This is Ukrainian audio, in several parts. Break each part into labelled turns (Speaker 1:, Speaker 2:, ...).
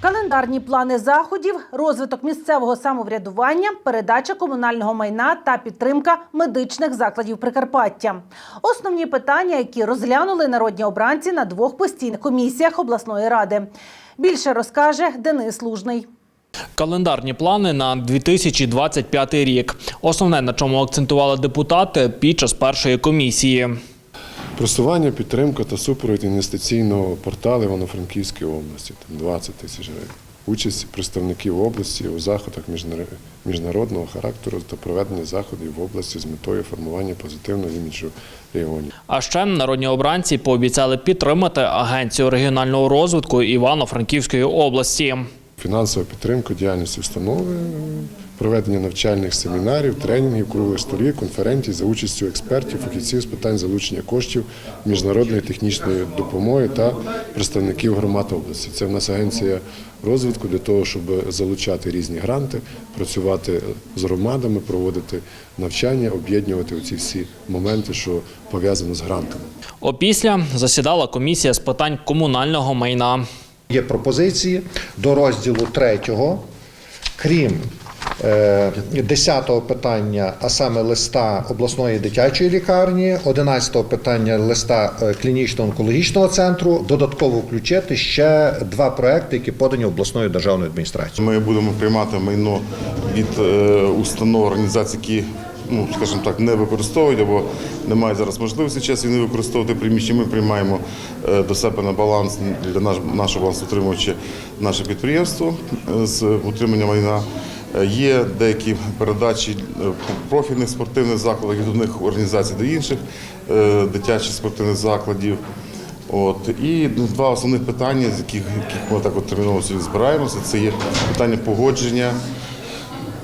Speaker 1: Календарні плани заходів, розвиток місцевого самоврядування, передача комунального майна та підтримка медичних закладів Прикарпаття. Основні питання, які розглянули народні обранці на двох постійних комісіях обласної ради. Більше розкаже Денис Лужний.
Speaker 2: Календарні плани на 2025 рік. Основне, на чому акцентували депутати під час першої комісії.
Speaker 3: Просування, підтримка та супровід інвестиційного порталу Івано-Франківської області там 20 тисяч гривень. Участь представників області у заходах міжнародного характеру та проведення заходів в області з метою формування позитивного іміджу регіонів.
Speaker 2: А ще народні обранці пообіцяли підтримати агенцію регіонального розвитку Івано-Франківської області.
Speaker 3: Фінансова підтримка діяльності установи, проведення навчальних семінарів, тренінгів, круглих столів, конференцій за участю експертів, фахівців з питань залучення коштів, міжнародної технічної допомоги та представників громад області. Це в нас агенція розвитку для того, щоб залучати різні гранти, працювати з громадами, проводити навчання, об'єднувати оці всі моменти, що пов'язані з грантами.
Speaker 2: Опісля засідала комісія з питань комунального майна.
Speaker 4: Є пропозиції до розділу третього, крім 10-го питання, а саме листа обласної дитячої лікарні, 11-го питання листа е, клінічно-онкологічного центру, додатково включити ще два проекти, які подані обласною державною адміністрацією.
Speaker 5: Ми будемо приймати майно від е, установ організацій, які, ну скажімо так, не використовують або не мають зараз можливості часу не використовувати приміщення. Ми приймаємо е, до себе на баланс для наш, нашого балансоутримувача наше підприємство е, з утримання майна. Є деякі передачі е, профільних спортивних закладах від одних організацій до інших е, дитячих спортивних закладів. От і два основних питання, з яких, яких ми так от терміново збираємося, це є питання погодження.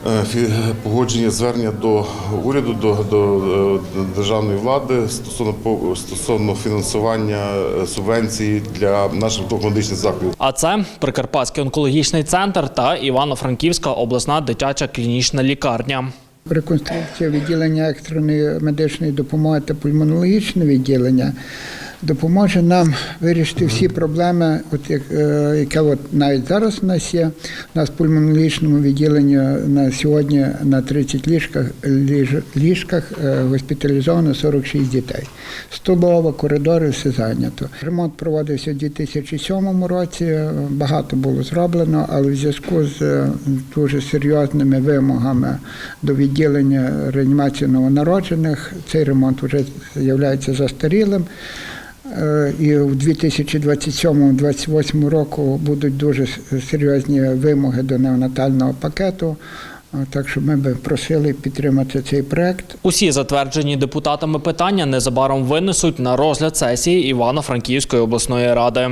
Speaker 5: Е, фі- Погодження звернення до уряду, до, до е, державної влади стосовно по- стосовно фінансування е, субвенції для наших медичних закладів.
Speaker 2: А це Прикарпатський онкологічний центр та Івано-Франківська обласна дитяча клінічна лікарня.
Speaker 6: Реконструкція відділення екстреної медичної допомоги та пульмонологічне відділення допоможе нам вирішити всі проблеми, от як, е, яке от навіть зараз у нас є. У нас в пульмонологічному відділенні на сьогодні на 30 ліжках, ліж- ліжках е, госпіталізовано 46 дітей. Столова, коридори, все зайнято. Ремонт проводився у 2007 році. Багато було зроблено, але в зв'язку з е, дуже серйозними вимогами до відділення реанімації новонароджених цей ремонт вже є застарілим. Е, І в 2027-2028 року будуть дуже серйозні вимоги до неонатального пакету. Е, Так що ми би просили підтримати цей проект.
Speaker 2: Усі затверджені депутатами питання незабаром винесуть на розгляд сесії Івано-Франківської обласної ради.